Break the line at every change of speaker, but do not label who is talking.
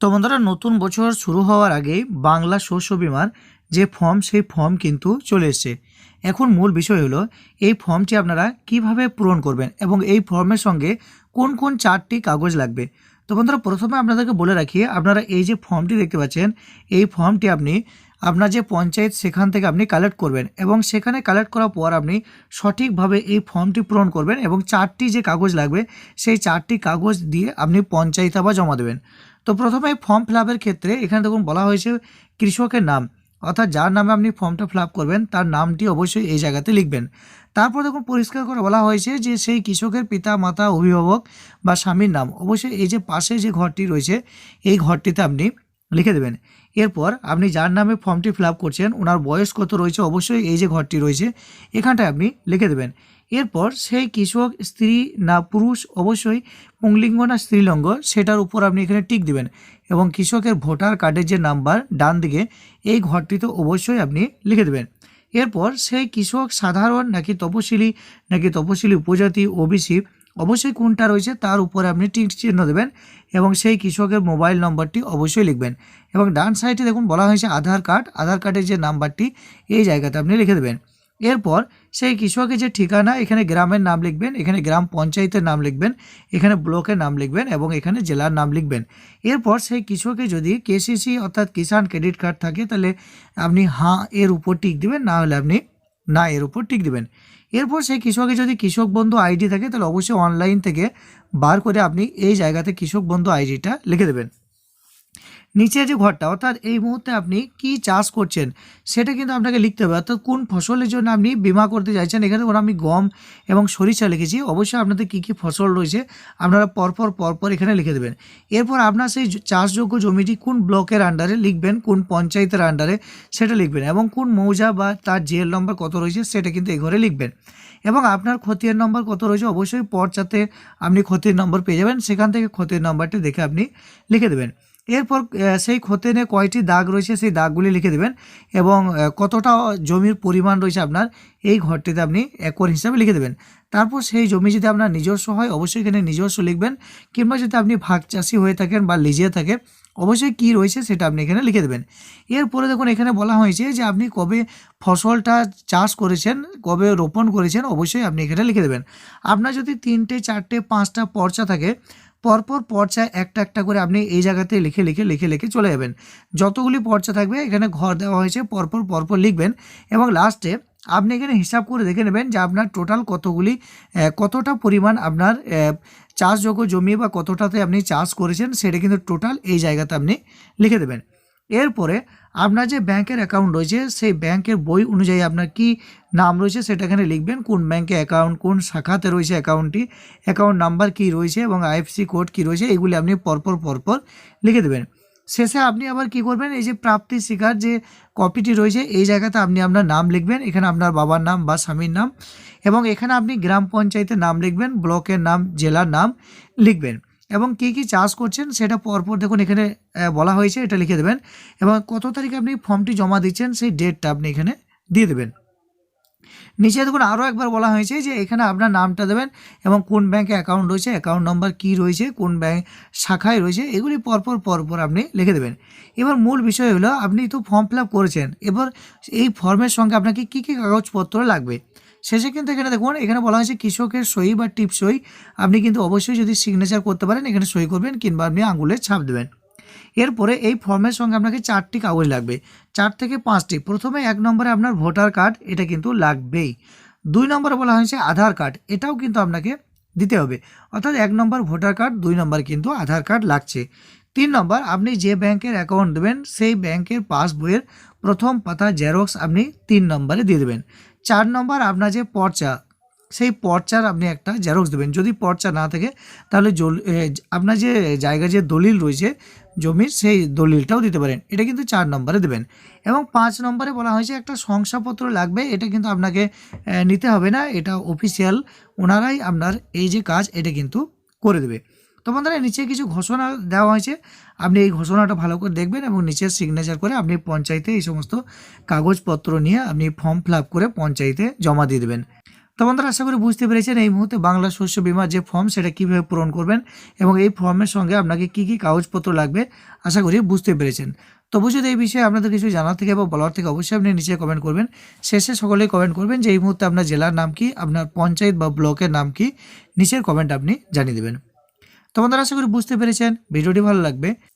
তো বন্ধুরা, নতুন বছর শুরু হওয়ার আগেই বাংলা শস্য বিমার যে ফর্ম, সেই ফর্ম কিন্তু চলে এসছে। এখন মূল বিষয় হলো, এই ফর্মটি আপনারা কীভাবে পূরণ করবেন এবং এই ফর্মের সঙ্গে কোন কোন চারটি কাগজ লাগবে? তো বন্ধুরা, প্রথমে আপনাদেরকে বলে রাখি, আপনারা এই যে ফর্মটি দেখতে পাচ্ছেন, এই ফর্মটি আপনি আপনার যে পঞ্চায়েত, সেখান থেকে আপনি কালেক্ট করবেন এবং সেখানে কালেক্ট করার পর আপনি সঠিকভাবে এই ফর্মটি পূরণ করবেন এবং চারটি যে কাগজ লাগবে, সেই চারটি কাগজ দিয়ে আপনি পঞ্চায়েত আবার জমা দেবেন। তো প্রথমে ফর্ম ফিল ক্ষেত্রে এখানে দেখুন বলা হয়েছে কৃষকের নাম, অর্থাৎ যার নামে আপনি ফর্মটা ফিল করবেন, তার নামটি অবশ্যই এই জায়গাতে লিখবেন। তারপর দেখুন পরিষ্কার করে বলা হয়েছে যে সেই কৃষকের পিতা, মাতা, অভিভাবক বা স্বামীর নাম, অবশ্যই এই যে পাশে যে ঘরটি রয়েছে, এই ঘরটিতে আপনি লিখে দেবেন। এরপর আপনি যার নামে ফর্মটি ফিল করছেন, ওনার বয়স কত রয়েছে, অবশ্যই এই যে ঘরটি রয়েছে, এখানটায় আপনি লিখে দেবেন। এরপর সেই কৃষক, স্ত্রী না পুরুষ, অবশ্যই পুংলিঙ্গ না স্ত্রীলিঙ্গ, সেটার উপর আপনি এখানে টিক দিবেন এবং কৃষকের ভোটার কার্ডের যে নাম্বার ডান দিকে, এই ঘরটিতে অবশ্যই আপনি লিখে দেবেন। এরপর সেই কৃষক সাধারণ নাকি তপশিলি নাকি তপশিলি উপজাতি, ওবিসি অবশ্যই কোনটা রয়েছে তার উপরে আপনি টিক চিহ্ন দেবেন এবং সেই কৃষকের মোবাইল নম্বরটি অবশ্যই লিখবেন। এবং ডান সাইডে দেখুন বলা হয়েছে আধার কার্ড। আধার কার্ডের যে নাম্বারটি, এই জায়গাতে আপনি লিখে দেবেন। এরপর সেই কৃষকের যে ঠিকানা, এখানে গ্রামের নাম লিখবেন, এখানে গ্রাম পঞ্চায়েতের নাম লিখবেন, এখানে ব্লকের নাম লিখবেন এবং এখানে জেলার নাম লিখবেন। এরপর সেই কৃষকের যদি কেসিসি অর্থাৎ কিষাণ ক্রেডিট কার্ড থাকে, তাহলে আপনি হাঁ এর উপর টিক দেবেন, না হলে আপনি না এর উপর টিক দিবেন। এরপর সেই কৃষকের যদি কৃষক বন্ধু আইডি থাকে, তাহলে অবশ্যই অনলাইন থেকে বার করে আপনি এই জায়গাতে কৃষক বন্ধু আইডিটা লিখে দেবেন। নিচে যে ঘরটা, অর্থাৎ এই মুহূর্তে আপনি কি চাষ করছেন, সেটা কিন্তু আপনাকে লিখতে হবে। অর্থাৎ কোন ফসলের জন্য আপনি বিমা করতে চাইছেন, এখানে ধরুন আমি গম এবং সরিষা লিখেছি, অবশ্যই আপনাদের কী কী ফসল রয়েছে, আপনারা পরপর পরপর এখানে লিখে দেবেন। এরপর আপনার সেই চাষযোগ্য জমিটি কোন ব্লকের আন্ডারে লিখবেন, কোন পঞ্চায়েতের আন্ডারে সেটা লিখবেন এবং কোন মৌজা বা তার জেল নম্বর কত রয়েছে সেটা কিন্তু এই ঘরে লিখবেন। এবং আপনার ক্ষতির নম্বর কত রয়েছে অবশ্যই পর্চাতে আপনি ক্ষতির নম্বর পেয়ে যাবেন, সেখান থেকে ক্ষতির নম্বরটি দেখে আপনি লিখে দেবেন। এরপর সেই খতেনে কয়টি দাগ রয়েছে সেই দাগগুলি লিখে দেবেন এবং কতটা জমির পরিমাণ রয়েছে আপনার, এই ঘরটিতে আপনি একর হিসাবে লিখে দেবেন। তারপর সেই জমি যদি আপনার নিজস্ব হয়, অবশ্যই এখানে নিজস্ব লিখবেন, কিংবা যদি আপনি ভাগ চাষি হয়ে থাকেন বা লিজিয়ে থাকে অবশ্যই কী রয়েছে সেটা আপনি এখানে লিখে দেবেন। এরপরে দেখুন, এখানে বলা হয়েছে যে আপনি কবে ফসলটা চাষ করেছেন, কবে রোপণ করেছেন, অবশ্যই আপনি এখানে লিখে দেবেন। আপনার যদি তিনটে, চারটে, পাঁচটা পর্চা থাকে, পরপর পর্চায় একটা একটা করে আপনি এই জায়গাতে লিখে লিখে লিখে লিখে চলে যাবেন। যতগুলি পর্চা থাকবে, এখানে ঘর দেওয়া হয়েছে, পরপর পরপর লিখবেন এবং লাস্টে আপনি এখানে হিসাব করে দেখে নেবেন যে আপনার টোটাল কতগুলি কতটা পরিমাণ আপনার চাষযোগ্য জমি বা কতটাতে আপনি চাষ করেছেন, সেটা কিন্তু টোটাল এই জায়গাতে আপনি লিখে দেবেন। এরপরে আপনার যে ব্যাংকের অ্যাকাউন্ট রয়েছে, সেই ব্যাংকের বই অনুযায়ী আপনার কি নাম রয়েছে সেটা এখানে লিখবেন, কোন ব্যাংকে অ্যাকাউন্ট কোন শাখাতে রয়েছে অ্যাকাউন্টটি অ্যাকাউন্ট নাম্বার কি রয়েছে এবং আইএফসি কোড কি রয়েছে, এগুলি আপনি পরপর পরপর লিখে দেবেন। শেষে আপনি আবার কি করবেন? এই যে প্রাপ্তি শিকার যে কপিটি রয়েছে, এই জায়গাতে আপনি আপনার নাম লিখবেন। এখানে আপনার বাবার নাম বা স্বামীর নাম এবং এখানে আপনি গ্রাম পঞ্চায়েতের নাম লিখবেন, ব্লকের নাম, জেলার নাম লিখবেন এবং কী কী চাষ করছেন সেটা পরপর দেখুন এখানে বলা হয়েছে, এটা লিখে দেবেন এবং কত তারিখে আপনি ফর্মটি জমা দিচ্ছেন সেই ডেটটা আপনি এখানে দিয়ে দেবেন। নিচে দেখুন আরও একবার বলা হয়েছে যে এখানে আপনার নামটা দেবেন এবং কোন ব্যাংকে অ্যাকাউন্ট রয়েছে অ্যাকাউন্ট নম্বর কী রয়েছে, কোন ব্যাংক শাখায় রয়েছে, এগুলি পরপর পরপর আপনি লিখে দেবেন। এবার মূল বিষয় হলো, আপনি তো ফর্ম ফিল করেছেন, এবার এই ফর্মের সঙ্গে আপনাকে কী কী কাগজপত্র লাগবে? শেষে কিন্তু এখানে দেখুন, এখানে বলা হয়েছে কৃষকের সই বা টিপ সই, আপনি কিন্তু অবশ্যই যদি সিগনেচার করতে পারেন, এখানে সই করবেন কিংবা আপনি আঙুলের ছাপ দেবেন। এরপরে এই ফর্মের সঙ্গে আপনাকে চারটি কাগজ লাগবে। চার থেকে পাঁচটি। প্রথমে এক নম্বরে আপনার ভোটার কার্ড, এটা কিন্তু লাগবেই। দুই নম্বরে বলা হয়েছে আধার কার্ড, এটাও কিন্তু আপনাকে দিতে হবে। অর্থাৎ এক নম্বর ভোটার কার্ড, দুই নম্বর কিন্তু আধার কার্ড লাগছে। তিন নম্বর, আপনি যে ব্যাংকের অ্যাকাউন্ট দেবেন, সেই ব্যাংকের পাসবইয়ের প্রথম পাতা জেরক্স আপনি তিন নম্বরে দিয়ে দেবেন। চার নম্বর, আপনার যে পর্চা সেই পর্চার আপনি একটা জেরক্স দেবেন। যদি পর্চা না থাকে, তাহলে আপনার যে জায়গায় যে দলিল রয়েছে জমির, সেই দলিলটাও দিতে পারেন। এটা কিন্তু চার নম্বরে দেবেন। এবং পাঁচ নম্বরে বলা হয়েছে, একটা শংসাপত্র লাগবে, এটা কিন্তু আপনাকে নিতে হবে না, এটা অফিসিয়াল। ওনারাই আপনার এই যে কাজ, এটা কিন্তু করে দেবে। তো বন্ধুরা, নিচে কিছু ঘোষণা দেওয়া হয়েছে। আপনি এই ঘোষণাটা ভালো করে দেখবেন এবং নিচে সিগনেচার করে আপনি পঞ্চায়েতে এই সমস্ত কাগজপত্র নিয়ে আপনি ফর্ম ফিল করে পঞ্চায়েতে জমা দিয়ে দেবেন। তো বন্ধুরা, আশা করি বুঝতে পেরেছেন এই মুহূর্তে বাংলা শস্য বিমার যে ফর্ম সেটা কীভাবে পূরণ করবেন এবং এই ফর্মের সঙ্গে আপনাকে কি কি কাগজপত্র লাগবে, আশা করি বুঝতে পেরেছেন। তবু যদি এই বিষয়ে আপনাদের কিছু জানার থেকে বা বলার থেকে অবশ্যই আপনি নিচে কমেন্ট করবেন। শেষে সকলেই কমেন্ট করবেন যে এই মুহূর্তে আপনার জেলার নাম কি, আপনার পঞ্চায়েত বা ব্লকের নাম কি, নিচের কমেন্ট আপনি জানিয়ে দেবেন। তো বন্ধুরা, আশা করি বুঝতে পেরেছেন। ভিডিওটি ভালো লাগবে।